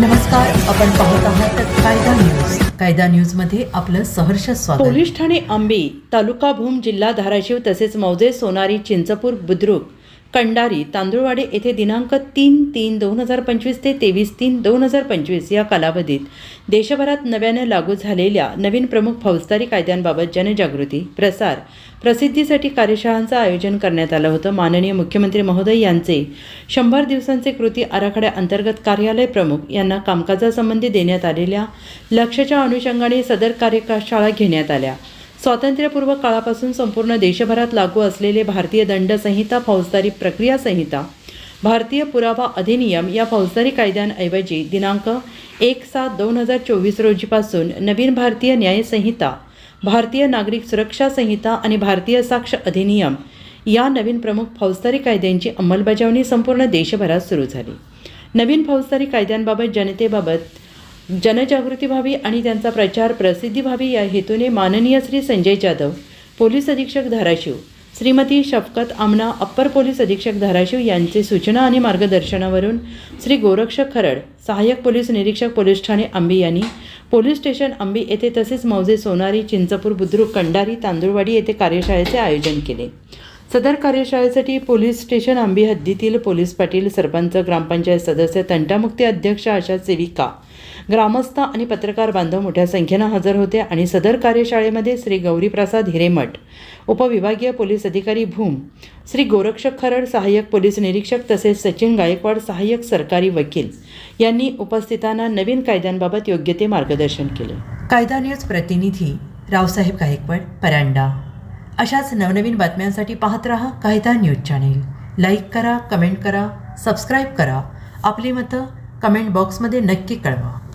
नमस्कार आपण पाहत आहात कायदा न्यूज. कायदा न्यूजमध्ये आपलं सहर्ष स्वागत. पोलीस ठाणे आंबी तालुका भूम जिल्हा धाराशिव तसेच मौजे सोनारी चिंचपूर बुद्रुक कंडारी तांदुळवाडी येथे दिनांक तीन तीन दोन हजार पंचवीस ते तेवीस तीन दोन हजार पंचवीस या कालावधीत देशभरात नव्यानं लागू झालेल्या नवीन प्रमुख फौजदारी कायद्यांबाबत जनजागृती प्रसार प्रसिद्धीसाठी कार्यशाळांचं आयोजन करण्यात आलं होतं. माननीय मुख्यमंत्री महोदय यांचे शंभर दिवसांचे कृती आराखड्याअंतर्गत कार्यालय प्रमुख यांना कामकाजासंबंधी देण्यात आलेल्या लक्ष्याच्या अनुषंगाने सदर कार्यशाळा घेण्यात आल्या. स्वातंत्र्यपूर्व काळापासून संपूर्ण देशभरात लागू असलेले भारतीय दंड संहिता फौजदारी प्रक्रिया संहिता. भारतीय पुरावा अधिनियम या फौजदारी कायद्यांऐवजी दिनांक एक सात दोन हजार चोवीस रोजीपासून नवीन भारतीय न्यायसंहिता भारतीय नागरिक सुरक्षा संहिता आणि भारतीय साक्ष अधिनियम या नवीन प्रमुख फौजदारी कायद्यांची अंमलबजावणी संपूर्ण देशभरात सुरू झाली. नवीन फौजदारी कायद्यांबाबत जनतेबाबत जनजागृती व्हावी आणि त्यांचा प्रचार प्रसिद्धी व्हावी या हेतूने माननीय श्री संजय जाधव पोलीस अधीक्षक धाराशिव श्रीमती शफकत आमना अप्पर पोलीस अधीक्षक धाराशिव यांचे सूचना आणि मार्गदर्शनावरून श्री गोरक्षक खरड सहाय्यक पोलीस निरीक्षक पोलीस ठाणे आंबी यांनी पोलीस स्टेशन आंबी येथे तसेच मौजे सोनारी चिंचपूर बुद्रुक कंडारी तांदुळवाडी येथे कार्यशाळेचे आयोजन केले. सदर कार्यशाळेसाठी पोलीस स्टेशन आंबी हद्दीतील पोलीस पाटील सरपंच ग्रामपंचायत सदस्य तंटामुक्ती अध्यक्ष अशा सेविका ग्रामस्थ आणि पत्रकार बांधव मोठ्या संख्येनं हजर होते आणि सदर कार्यशाळेमध्ये श्री गौरीप्रसाद हिरेमठ उपविभागीय पोलीस अधिकारी भूम श्री गोरक्षक खरड सहाय्यक पोलीस निरीक्षक तसेच सचिन गायकवाड सहाय्यक सरकारी वकील यांनी उपस्थितांना नवीन कायद्यांबाबत योग्य ते मार्गदर्शन केले. कायदा न्यूज प्रतिनिधी रावसाहेब गायकवाड परांडा. अशाच नवनवीन बातम्यांसाठी पाहत रहा कायदा न्यूज चॅनेल. लाईक करा कमेंट करा सबस्क्राईब करा. आपली मतं कमेंट बॉक्समध्ये नक्की कळवा.